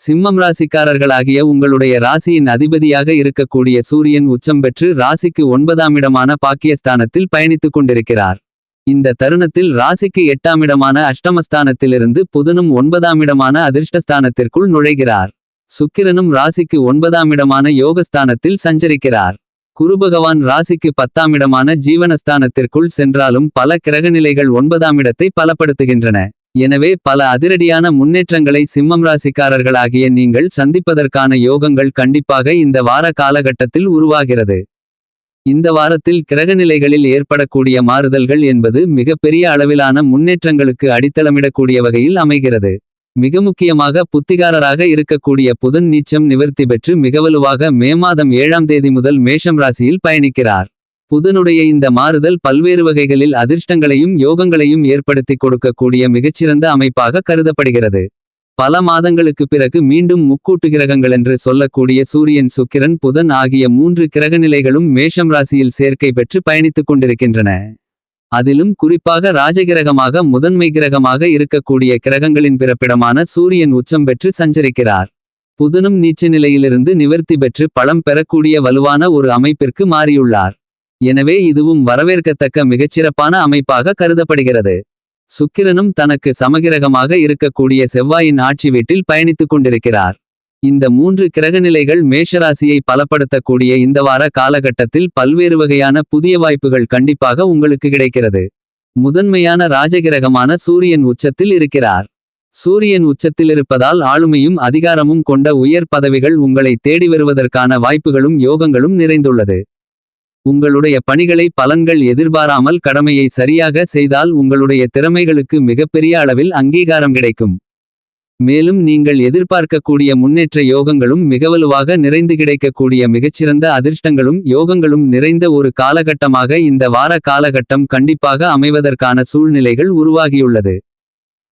சிம்மம் ராசிக்காரர்களாகிய உங்களுடைய ராசியின் அதிபதியாக இருக்கக்கூடிய சூரியன் உச்சம் பெற்று ராசிக்கு ஒன்பதாம் இடமான பாக்கியஸ்தானத்தில் பயணித்துக் கொண்டிருக்கிறார். இந்த தருணத்தில் ராசிக்கு எட்டாம் இடமான அஷ்டமஸ்தானத்திலிருந்து புதனும் ஒன்பதாம் இடமான அதிர்ஷ்டஸ்தானத்திற்குள் நுழைகிறார். சுக்கிரனும் ராசிக்கு ஒன்பதாம் இடமான யோகஸ்தானத்தில் சஞ்சரிக்கிறார். குருபகவான் ராசிக்கு பத்தாம் இடமான ஜீவனஸ்தானத்திற்குள் சென்றாலும் பல கிரகநிலைகள் ஒன்பதாம் இடத்தை பலப்படுத்துகின்றன. எனவே பல அதிரடியான முன்னேற்றங்களை சிம்மம் ராசிக்காரர்களாகிய நீங்கள் சந்திப்பதற்கான யோகங்கள் கண்டிப்பாக இந்த வார காலகட்டத்தில் உருவாகிறது. இந்த வாரத்தில் கிரகநிலைகளில் ஏற்படக்கூடிய மாறுதல்கள் என்பது மிகப்பெரிய அளவிலான முன்னேற்றங்களுக்கு அடித்தளமிடக்கூடிய வகையில் அமைகிறது. மிக முக்கியமாக புத்திகாரராக இருக்கக்கூடிய புதன் நீச்சம் நிவர்த்தி பெற்று மிகவலுவாக மே மாதம் ஏழாம் தேதி முதல் மேஷம் ராசியில் பயணிக்கிறார். புதனுடைய இந்த மாறுதல் பல்வேறு வகைகளில் அதிர்ஷ்டங்களையும் யோகங்களையும் ஏற்படுத்தி கொடுக்கக்கூடிய மிகச்சிறந்த அமைப்பாக கருதப்படுகிறது. பல மாதங்களுக்கு பிறகு மீண்டும் முக்கூட்டு கிரகங்கள் என்று சொல்லக்கூடிய சூரியன் சுக்கிரன் புதன் ஆகிய மூன்று கிரகநிலைகளும் மேஷம் ராசியில் சேர்க்கை பெற்று பயணித்துக் கொண்டிருக்கின்றன. அதிலும் குறிப்பாக ராஜகிரகமாக முதன்மை கிரகமாக இருக்கக்கூடிய கிரகங்களின் பிறப்பிடமான சூரியன் உச்சம் பெற்று சஞ்சரிக்கிறார். புதனும் நீச்ச நிலையிலிருந்து நிவர்த்தி பெற்று பலம் பெறக்கூடிய வலுவான ஒரு அமைப்பிற்கு மாறியுள்ளார். எனவே இதுவும் வரவேற்கத்தக்க மிகச்சிறப்பான அமைப்பாக கருதப்படுகிறது. சுக்கிரனும் தனக்கு சமகிரகமாக இருக்கக்கூடிய செவ்வாயின் ஆட்சி வீட்டில் பயணித்துக் கொண்டிருக்கிறார். இந்த மூன்று கிரகநிலைகள் மேஷராசியை பலப்படுத்தக்கூடிய இந்த வார காலகட்டத்தில் பல்வேறு வகையான புதிய வாய்ப்புகள் கண்டிப்பாக உங்களுக்கு கிடைக்கிறது. முதன்மையான ராஜகிரகமான சூரியன் உச்சத்தில் இருக்கிறார். சூரியன் உச்சத்தில் இருப்பதால் ஆளுமையும் அதிகாரமும் கொண்ட உயர் பதவிகள் உங்களை தேடி வருவதற்கான வாய்ப்புகளும் யோகங்களும் நிறைந்துள்ளது. உங்களுடைய பணிகளை பலன்கள் எதிர்பாராமல் கடமையை சரியாக செய்தால் உங்களுடைய திறமைகளுக்கு மிகப்பெரிய அளவில் அங்கீகாரம் கிடைக்கும். மேலும் நீங்கள் எதிர்பார்க்கக்கூடிய முன்னேற்ற யோகங்களும் மிகவலுவாக நிறைந்து கிடைக்கக்கூடிய மிகச்சிறந்த அதிர்ஷ்டங்களும் யோகங்களும் நிறைந்த ஒரு காலகட்டமாக இந்த வார காலகட்டம் கண்டிப்பாக அமைவதற்கான சூழ்நிலைகள் உருவாகியுள்ளது.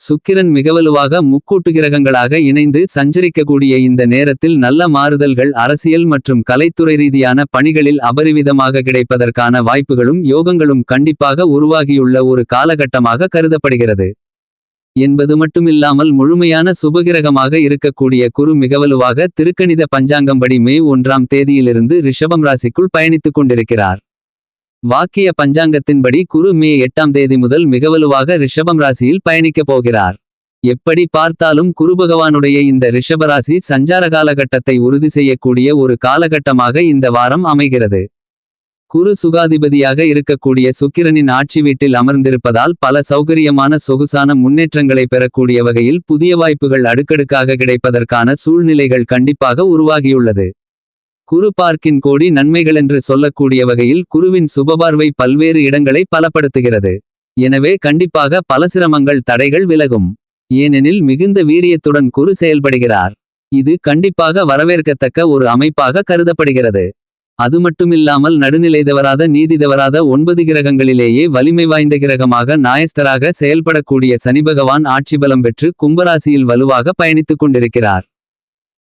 சுக்கிரன் மிகவலுவாக முக்கூட்டு கிரகங்களாக இணைந்து சஞ்சரிக்கக்கூடிய இந்த நேரத்தில் நல்ல மாறுதல்கள் அரசியல் மற்றும் கலைத்துறை ரீதியான பணிகளில் அபரிவிதமாக கிடைப்பதற்கான வாய்ப்புகளும் யோகங்களும் கண்டிப்பாக உருவாகியுள்ள ஒரு காலகட்டமாக கருதப்படுகிறது. என்பது மட்டுமில்லாமல் முழுமையான சுபகிரகமாக இருக்கக்கூடிய குரு மிகவலுவாக திருக்கணித பஞ்சாங்கம்படி மே ஒன்றாம் தேதியிலிருந்து ரிஷபம் ராசிக்குள் பயணித்துக் கொண்டிருக்கிறார். வாக்கிய பஞ்சாங்கத்தின்படி குரு மே எட்டாம் தேதி முதல் மிகவலுவாக ரிஷபம் ராசியில் பயணிக்கப் போகிறார். எப்படி பார்த்தாலும் குருபகவானுடைய இந்த ரிஷபராசி சஞ்சார காலகட்டத்தை உறுதி செய்யக்கூடிய ஒரு காலகட்டமாக இந்த வாரம் அமைகிறது. குரு சுகாதிபதியாக இருக்கக்கூடிய சுக்கிரனின் ஆட்சி வீட்டில் அமர்ந்திருப்பதால் பல சௌகரியமான சொகுசான முன்னேற்றங்களை பெறக்கூடிய வகையில் புதிய வாய்ப்புகள் அடுக்கடுக்காக கிடைப்பதற்கான சூழ்நிலைகள் கண்டிப்பாக உருவாகியுள்ளது. குரு பார்க்கின் கோடி நன்மைகளென்று சொல்லக்கூடிய வகையில் குருவின் சுபபார்வை பல்வேறு இடங்களை பலப்படுத்துகிறது. எனவே கண்டிப்பாக பல சிரமங்கள் தடைகள் விலகும். ஏனெனில் மிகுந்த வீரியத்துடன் குரு செயல்படுகிறார். இது கண்டிப்பாக வரவேற்கத்தக்க ஒரு அமைப்பாக கருதப்படுகிறது. அது மட்டுமில்லாமல் நடுநிலை தவறாத நீதி தவறாத ஒன்பது கிரகங்களிலேயே வலிமை வாய்ந்த கிரகமாக நாயஸ்தராக செயல்படக்கூடிய சனிபகவான் ஆட்சி பலம் பெற்று கும்பராசியில் வலுவாக பயணித்துக் கொண்டிருக்கிறார்.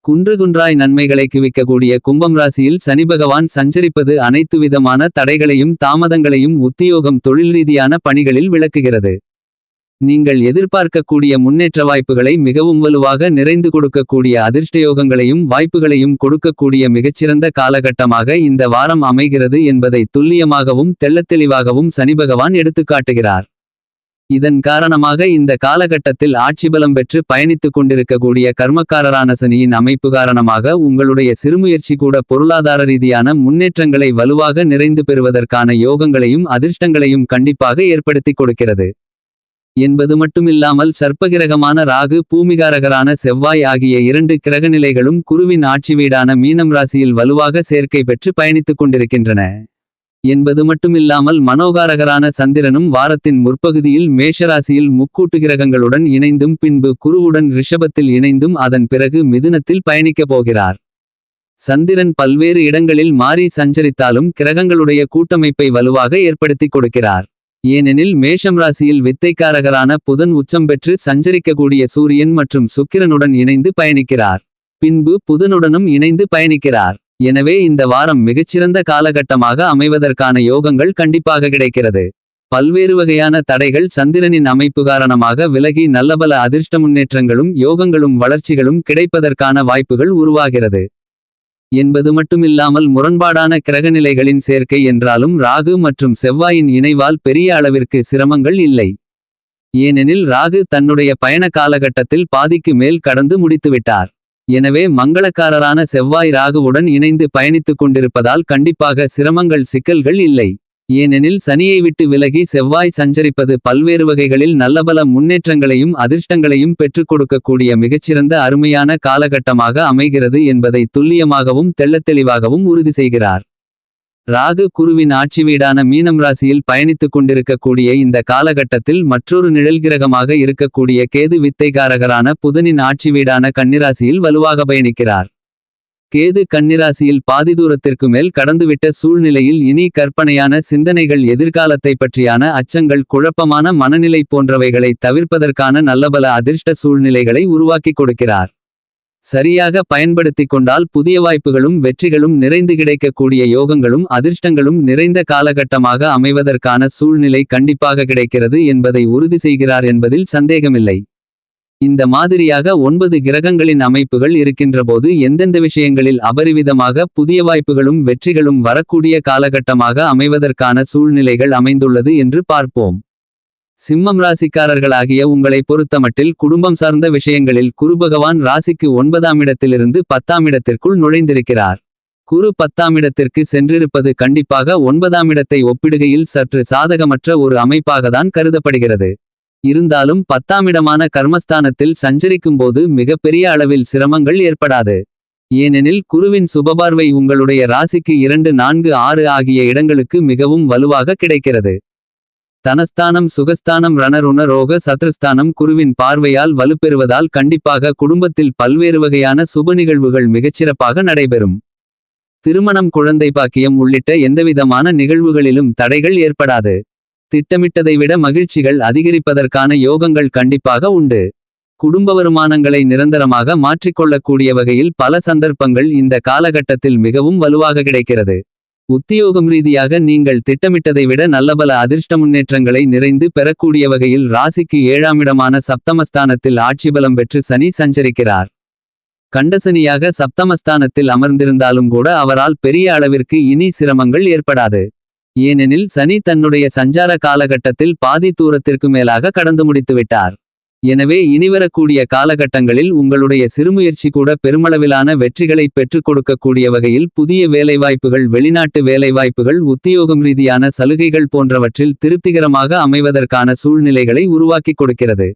குன்று குன்றாய் நன்மைகளை குவிக்கக்கூடிய கும்பம் ராசியில் சனிபகவான் சஞ்சரிப்பது அனைத்து விதமான தடைகளையும் தாமதங்களையும் உத்தியோகம் தொழில் ரீதியான பணிகளில் விளக்குகிறது. நீங்கள் எதிர்பார்க்கக்கூடிய முன்னேற்ற வாய்ப்புகளை மிகவும் வலுவாக நிறைந்து கொடுக்கக்கூடிய அதிர்ஷ்டயோகங்களையும் வாய்ப்புகளையும் கொடுக்கக்கூடிய மிகச்சிறந்த காலகட்டமாக இந்த வாரம் அமைகிறது என்பதை துல்லியமாகவும் தெள்ளத்தெளிவாகவும் சனிபகவான் எடுத்துக்காட்டுகிறார். இதன் காரணமாக இந்த காலகட்டத்தில் ஆட்சிபலம் பெற்று பயணித்துக் கொண்டிருக்கக்கூடிய கர்மக்காரரான சனியின் அமைப்பு காரணமாக உங்களுடைய சிறுமுயற்சி கூட பொருளாதார ரீதியான முன்னேற்றங்களை வலுவாக நிறைந்து பெறுவதற்கான யோகங்களையும் அதிர்ஷ்டங்களையும் கண்டிப்பாக ஏற்படுத்திக் கொடுக்கிறது. என்பது மட்டுமில்லாமல் சர்ப்பகிரகமான ராகு பூமிகாரகரான செவ்வாய் ஆகிய இரண்டு கிரகநிலைகளும் குருவின் ஆட்சி வீடான மீனம் ராசியில் வலுவாக சேர்க்கை பெற்று பயணித்துக் கொண்டிருக்கின்றன. என்பது மட்டுமில்லாமல் மனோகாரகரான சந்திரனும் வாரத்தின் முற்பகுதியில் மேஷராசியில் முக்கூட்டு கிரகங்களுடன் இணைந்தும் பின்பு குருவுடன் ரிஷபத்தில் இணைந்தும் அதன் பிறகு மிதுனத்தில் பயணிக்கப் போகிறார். சந்திரன் பல்வேறு இடங்களில் மாறி சஞ்சரித்தாலும் கிரகங்களுடைய கூட்டமைப்பை வலுவாக ஏற்படுத்திக் கொடுக்கிறார். ஏனெனில் மேஷம் ராசியில் வித்தைக்காரகரான புதன் உச்சம் பெற்று சஞ்சரிக்கக்கூடிய சூரியன் மற்றும் சுக்கிரனுடன் இணைந்து பயணிக்கிறார். பின்பு புதனுடனும் இணைந்து பயணிக்கிறார். எனவே இந்த வாரம் மிகச்சிறந்த காலகட்டமாக அமைவதற்கான யோகங்கள் கண்டிப்பாக கிடைக்கிறது. பல்வேறு வகையான தடைகள் சந்திரனின் அமைப்பு காரணமாக விலகி நல்லபல அதிர்ஷ்ட முன்னேற்றங்களும் யோகங்களும் வளர்ச்சிகளும் கிடைப்பதற்கான வாய்ப்புகள் உருவாகிறது. என்பது மட்டுமில்லாமல் முரண்பாடான கிரகநிலைகளின் சேர்க்கை என்றாலும் ராகு மற்றும் செவ்வாயின் இணைவால் பெரிய அளவிற்கு சிரமங்கள் இல்லை. ஏனெனில் ராகு தன்னுடைய பயண காலகட்டத்தில் பாதிக்கு மேல் கடந்து முடித்துவிட்டார். எனவே மங்களக்காரரான செவ்வாய் ராகுவுடன் இணைந்து பயணித்துக் கொண்டிருப்பதால் கண்டிப்பாக சிரமங்கள் சிக்கல்கள் இல்லை. ஏனெனில் சனியை விட்டு விலகி செவ்வாய் சஞ்சரிப்பது பல்வேறு வகைகளில் நல்லபல முன்னேற்றங்களையும் அதிர்ஷ்டங்களையும் பெற்றுக் கொடுக்கக்கூடிய மிகச்சிறந்த அருமையான காலகட்டமாக அமைகிறது என்பதை துல்லியமாகவும் தெள்ளத்தெளிவாகவும் உறுதி செய்கிறார். ராகு குருவின் ஆட்சி வீடான மீனம் ராசியில் பயணித்துக் கொண்டிருக்கக்கூடிய இந்த காலகட்டத்தில் மற்றொரு நிழல்கிரகமாக இருக்கக்கூடிய கேது வித்தைகாரகரான புதனின் ஆட்சி வீடான கன்னிராசியில் வலுவாக பயணிக்கிறார். கேது கன்னிராசியில் பாதி தூரத்திற்கு மேல் கடந்துவிட்ட சூழ்நிலையில் இனி கற்பனையான சிந்தனைகள் எதிர்காலத்தை பற்றியான அச்சங்கள் குழப்பமான மனநிலை போன்றவைகளை தவிர்ப்பதற்கான நல்லபல அதிர்ஷ்ட சூழ்நிலைகளை உருவாக்கிக் கொடுக்கிறார். சரியாக பயன்படுத்திக் கொண்டால் புதிய வாய்ப்புகளும் வெற்றிகளும் நிறைந்து கிடைக்கக்கூடிய யோகங்களும் அதிர்ஷ்டங்களும் நிறைந்த காலகட்டமாக அமைவதற்கான சூழ்நிலை கண்டிப்பாக கிடைக்கிறது என்பதை உறுதி செய்கிறார் என்பதில் சந்தேகமில்லை. இந்த மாதிரியாக ஒன்பது கிரகங்களின் அமைப்புகள் இருக்கின்றபோது எந்தெந்த விஷயங்களில் அபரிவிதமாக புதிய வாய்ப்புகளும் வெற்றிகளும் வரக்கூடிய காலகட்டமாக அமைவதற்கான சூழ்நிலைகள் அமைந்துள்ளது என்று பார்ப்போம். சிம்மம் ராசிக்காரர்களாகிய உங்களை பொறுத்தமட்டில் குடும்பம் சார்ந்த விஷயங்களில் குருபகவான் ராசிக்கு ஒன்பதாம் இடத்திலிருந்து பத்தாம் இடத்திற்குள் நுழைந்திருக்கிறார். குரு பத்தாம் இடத்திற்கு சென்றிருப்பது கண்டிப்பாக ஒன்பதாம் இடத்தை ஒப்பிடுகையில் சற்று சாதகமற்ற ஒரு அமைப்பாகத்தான் கருதப்படுகிறது. இருந்தாலும் பத்தாம் இடமான கர்மஸ்தானத்தில் சஞ்சரிக்கும்போது மிகப்பெரிய அளவில் சிரமங்கள் ஏற்படாது. ஏனெனில் குருவின் சுபபார்வை உங்களுடைய ராசிக்கு இரண்டு நான்கு ஆறு ஆகிய இடங்களுக்கு மிகவும் வலுவாக கிடைக்கிறது. தனஸ்தானம் சுகஸ்தானம் ரணருண ரோக சத்ருஸ்தானம் குருவின் பார்வையால் வலுப்பெறுவதால் கண்டிப்பாக குடும்பத்தில் பல்வேறு வகையான சுப நிகழ்வுகள் மிகச்சிறப்பாக நடைபெறும். திருமணம் குழந்தை பாக்கியம் உள்ளிட்ட எந்தவிதமான நிகழ்வுகளிலும் தடைகள் ஏற்படாது. திட்டமிட்டதை விட மகிழ்ச்சிகள் அதிகரிப்பதற்கான யோகங்கள் கண்டிப்பாக உண்டு. குடும்ப வருமானங்களை நிரந்தரமாக மாற்றிக்கொள்ளக்கூடிய வகையில் பல சந்தர்ப்பங்கள் இந்த காலகட்டத்தில் மிகவும் வலுவாக கிடைக்கிறது. உத்தியோகம் ரீதியாக நீங்கள் திட்டமிட்டதை விட நல்லபல அதிர்ஷ்ட முன்னேற்றங்களை நிறைந்து பெறக்கூடிய வகையில் ராசிக்கு ஏழாமிடமான சப்தமஸ்தானத்தில் ஆட்சிபலம் பெற்று சனி சஞ்சரிக்கிறார். கண்டசனியாக சப்தமஸ்தானத்தில் அமர்ந்திருந்தாலும் கூட அவரால் பெரிய அளவிற்கு இனி சிரமங்கள் ஏற்படாது. ஏனெனில் சனி தன்னுடைய சஞ்சார காலகட்டத்தில் பாதி தூரத்திற்கு மேலாக கடந்து முடித்துவிட்டார். எனவே இனிவரக்கூடிய காலகட்டங்களில் உங்களுடைய சிறுமுயற்சி கூட பெருமளவிலான வெற்றிகளை பெற்றுக் கொடுக்கக்கூடிய வகையில் புதிய வேலைவாய்ப்புகள் வெளிநாட்டு வேலைவாய்ப்புகள் உத்தியோகம் ரீதியான சலுகைகள் போன்றவற்றில் திருப்திகரமாக அமைவதற்கான சூழ்நிலைகளை உருவாக்கிக் கொடுக்கிறது.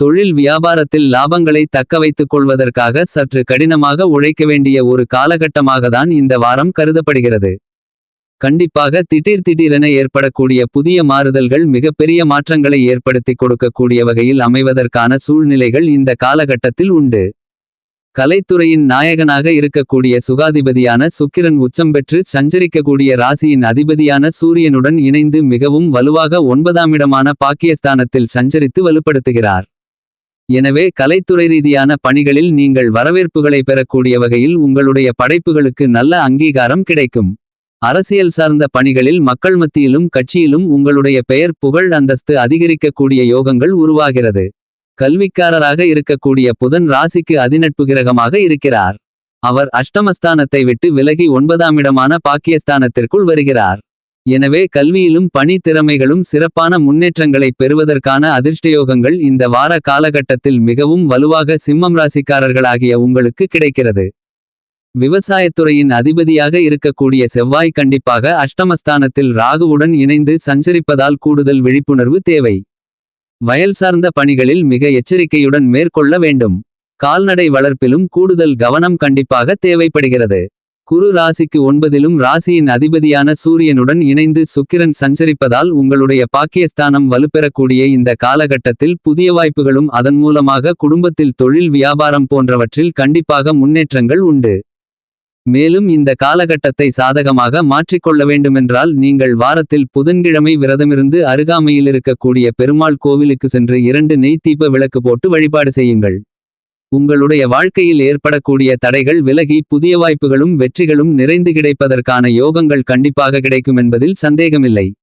தொழில் வியாபாரத்தில் லாபங்களை தக்க வைத்துக் கொள்வதற்காக சற்று கடினமாக உழைக்க வேண்டிய ஒரு காலகட்டமாகத்தான் இந்த வாரம் கருதப்படுகிறது. கண்டிப்பாக திடீர் திடீரென ஏற்படக்கூடிய புதிய மாறுதல்கள் மிகப்பெரிய மாற்றங்களை ஏற்படுத்திக் கொடுக்கக்கூடிய வகையில் அமைவதற்கான சூழ்நிலைகள் இந்த காலகட்டத்தில் உண்டு. கலைத்துறையின் நாயகனாக இருக்கக்கூடிய சுகாதிபதியான சுக்கிரன் உச்சம் பெற்று சஞ்சரிக்கக்கூடிய ராசியின் அதிபதியான சூரியனுடன் இணைந்து மிகவும் வலுவாக ஒன்பதாமிடமான பாக்கியஸ்தானத்தில் சஞ்சரித்து வலுப்படுத்துகிறார். எனவே கலைத்துறை ரீதியான பணிகளில் நீங்கள் வரவேற்புகளை பெறக்கூடிய வகையில் உங்களுடைய படைப்புகளுக்கு நல்ல அங்கீகாரம் கிடைக்கும். அரசியல் சார்ந்த பணிகளில் மக்கள் மத்தியிலும் கட்சியிலும் உங்களுடைய பெயர் புகழ் அந்தஸ்து அதிகரிக்கக்கூடிய யோகங்கள் உருவாகிறது. கல்விக்காரராக இருக்கக்கூடிய புதன் ராசிக்கு அதிநட்பு கிரகமாக இருக்கிறார். அவர் அஷ்டமஸ்தானத்தை விட்டு விலகி ஒன்பதாமிடமான பாக்கியஸ்தானத்திற்குள் வருகிறார். எனவே கல்வியிலும் பணி திறமைகளும் சிறப்பான முன்னேற்றங்களை பெறுவதற்கான அதிர்ஷ்டயோகங்கள் இந்த வார காலகட்டத்தில் மிகவும் வலுவாக சிம்மம் ராசிக்காரர்களாகிய உங்களுக்கு கிடைக்கிறது. விவசாயத்துறையின் அதிபதியாக இருக்கக்கூடிய செவ்வாய் கண்டிப்பாக அஷ்டமஸ்தானத்தில் ராகுவுடன் இணைந்து சஞ்சரிப்பதால் கூடுதல் விழிப்புணர்வு தேவை. வயல் சார்ந்த பணிகளில் மிக எச்சரிக்கையுடன் மேற்கொள்ள வேண்டும். கால்நடை வளர்ப்பிலும் கூடுதல் கவனம் கண்டிப்பாக தேவைப்படுகிறது. குரு ராசிக்கு ஒன்பதிலும் ராசியின் அதிபதியான சூரியனுடன் இணைந்து சுக்கிரன் சஞ்சரிப்பதால் உங்களுடைய பாக்கியஸ்தானம் வலுப்பெறக்கூடிய இந்த காலகட்டத்தில் புதிய வாய்ப்புகளும் அதன் மூலமாக குடும்பத்தில் தொழில் வியாபாரம் போன்றவற்றில் கண்டிப்பாக முன்னேற்றங்கள் உண்டு. மேலும் இந்த காலகட்டத்தை சாதகமாக மாற்றிக்கொள்ள வேண்டுமென்றால் நீங்கள் வாரத்தில் புதன்கிழமை விரதமிருந்து அருகாமையில் இருக்கக்கூடிய பெருமாள் கோவிலுக்கு சென்று இரண்டு நெய் தீப விளக்கு போட்டு வழிபாடு செய்யுங்கள். உங்களுடைய வாழ்க்கையில் ஏற்படக்கூடிய தடைகள் விலகி புதிய வாய்ப்புகளும் வெற்றிகளும் நிறைந்து கிடைப்பதற்கான யோகங்கள் கண்டிப்பாக கிடைக்கும் என்பதில் சந்தேகமில்லை.